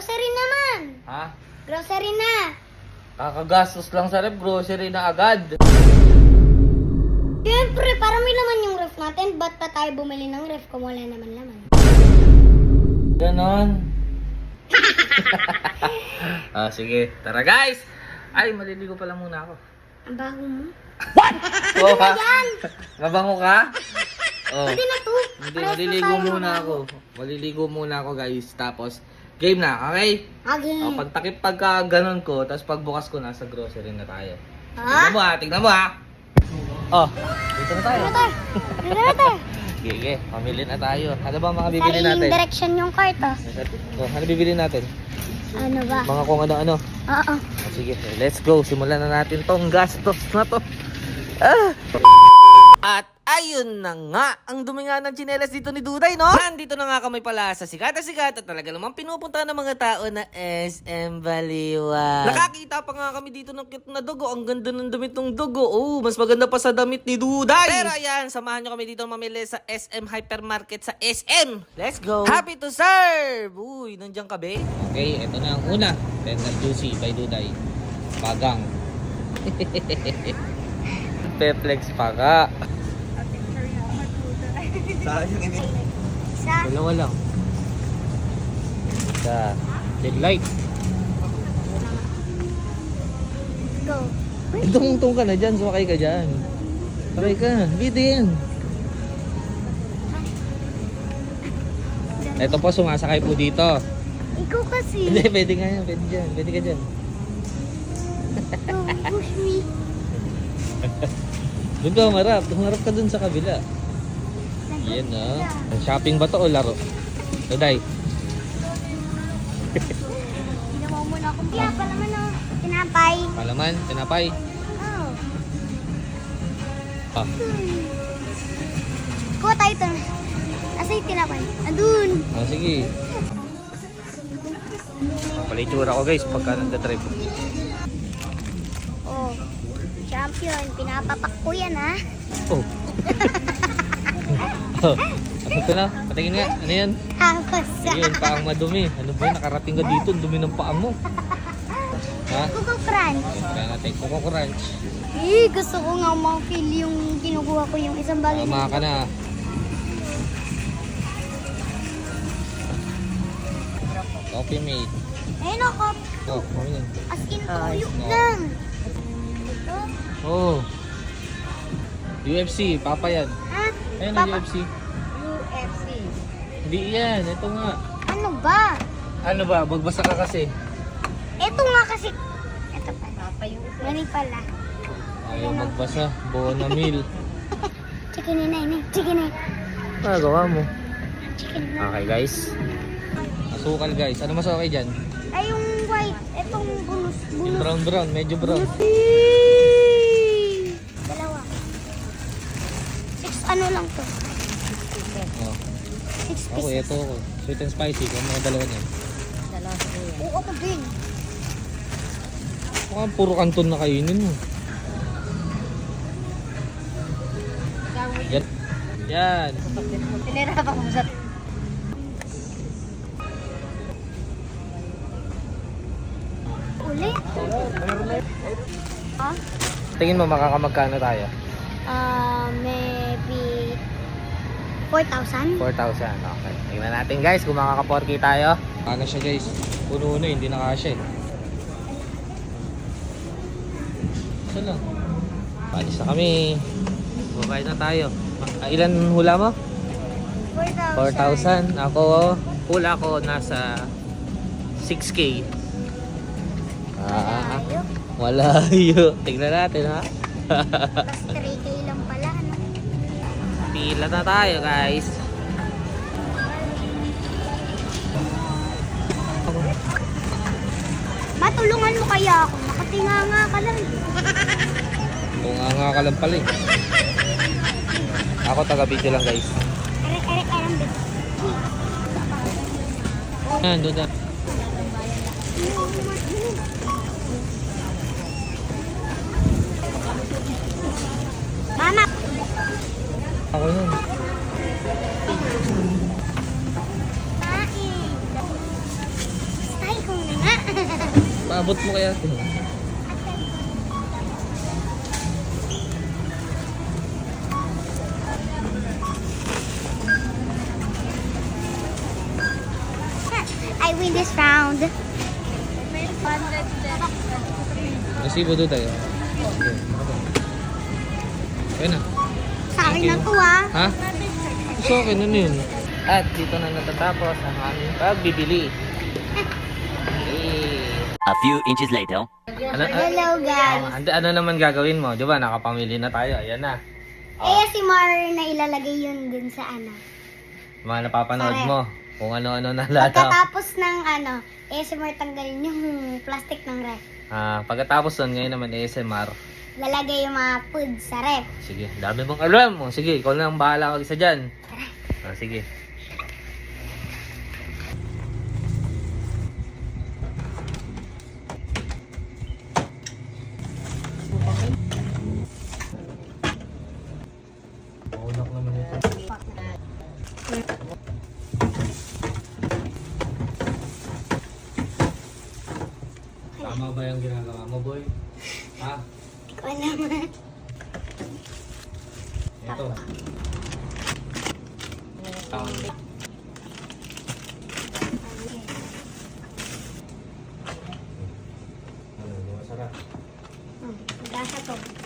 Grocery naman. Ha? Grocery na. Kakagastos lang sa ref, grocery na agad. Siyempre, para may laman yung ref natin, ba't pa tayo bumili ng ref kung wala naman laman? Ganon. ah, sige. Tara guys! Ay, maliligo pala muna ako. Ang baho mo. Oo ka? Mabango ka? Oh. Pwede na to. Hindi, maliligo muna ako. Maliligo muna ako guys. Tapos, game na, okay? Okay. Oh, pagtakip pagka ganun ko, tapos pagbukas ko, nasa grocery na tayo. Ha? Tignan mo ha, tignan mo ha. Oh, dito na tayo. Ano to? Ano na to? Sige, mamili na tayo. Ano ba mga bibili Sariling natin? direction yung cart, ah. Oh, ano bibili natin? Ano ba? Mga kung ano-ano. Oo. Oh, sige, let's go. Simulan na natin tong gastos na to. Ah! At ayun na nga, ang dumi nga ng tsinelas dito ni Duday, no? Nandito na nga kami pala sa sikat na sikat at talaga namang pinupunta ng mga tao na SM Baliwan. Nakakita pa nga kami dito ng cute na dugo. Ang ganda ng damit ng dugo. Oh, mas maganda pa sa damit ni Duday. Pero ayan, samahan nyo kami dito mamili sa SM Hypermarket sa SM. Let's go. Happy to serve! Uy, nandiyan ka, be? Okay, ito na ang una. Tender Juicy by Duday. Pagang. Peplex pa ka. Sayang ini. Isa. Dalawa lang. Isa. Headlight. Go. Tungtong ka na dyan. Sumakay ka dyan. Sakay ka. Bidi yan. Ito po, sumasakay po dito. Ikaw kasi. Hindi, pwede nga yan. Pwede dyan. Pwede ka dyan. Don't push me. Doon ka humarap. Humarap ka dun sa kabila. Yan na. Shopping ba to o laro? Today. Ginawa mo na akong Kaya pala man ang tinapay. Palaman, tinapay. Oh. Ah. Kuha tayo ito. Asa yung tinapay? Andun. Oh, sige. Pala itsura ko guys pagka nagda-drive. Oh. Champion. Pinapapak ko yan ha. Oh. Ano ito na? Patingin nga. Ano yan? Tapos Ayun, paang madumi. Ano ba yun? Nakarating ka dito. Ang dumi ng paa mo. Ha? Coco Crunch. Kaya natin Coco Crunch. Eh, gusto ko nga ma-feel yung kinukuha ko yung isang bagay Tama ka na. Coffee mate. Ayun ako. Oh, ano yan? As in, Ay, tuyo no. lang. Ito. Oh. UFC, papa yan. Ha? Ayun ang Papa- UFC. UFC. Hindi yan, ito nga. Ano ba? Ano ba, magbasa ka kasi. Ito nga kasi. Ito pa. Papa yung Mali pala. Ayaw magbasa, Bona meal. Chicken na nai. Chicken na. Nagawa mo. Chicken na. Okay guys. Asukal guys. Ano mas okay dyan? Ay, yung white. Itong bunus. Yung Bunus. brown brown, medyo brown. Dalawa. Ano lang to? Oh. Six Ako, pieces. ito ako. Sweet and spicy. Kung mga dalawa niyan. Oo, ako din. Mukhang puro kanton na kainin mo. Yan. Yan. Tinirapan ko sa... Uli? Ha? Tingin mo makakamagkano tayo? Uh, maybe 4,000? 4,000. Okay. Tingnan natin guys kung makaka-4K tayo. Ano siya guys? Puno na hindi na kasya eh. Saan lang? Palis na kami. Babayad na tayo. Ah, ilan hula mo? 4,000. 4,000. Ako, hula ko nasa 6K. Ah, wala yun. Tignan natin ha. Plus 3K lang pala, ano? Pila na tayo guys. Matulungan mo kaya ako. Nakatinganga ka lang. Kung nga nga ka lang pala eh. Ako taga video lang guys. Erek, erek, erek, bis. Yan, doon na. Ako yun. Kain! Style Abot mo kaya ito. I win this round. Resibo doon tayo. Sige. Okay na. Sa akin na to ah. Ha? Sa akin, ano yun? At dito na natatapos ang aming pagbibili. Eh. A few inches later. Ano, ah, Hello guys. ano, ano naman gagawin mo? Di ba? Nakapamili na tayo. Ayan na. Eh, si Mar na ilalagay yun dun sa ano. Mga napapanood Correct. mo. Kung ano-ano na lahat. ah. Pagkatapos ng ano, eh, si Mar tanggalin yung plastic ng ref. Ah, pagkatapos nun, ngayon naman ASMR. Lalagay yung mga food sa ref. Sige, dami mong alam. O, sige, ikaw na ang bahala mag-isa dyan. Ah, sige. Tama ba yung ginagawa mo, boy? Ha? Ko naman. Ito. Tama. Ano, masarap. Hmm, gasa to.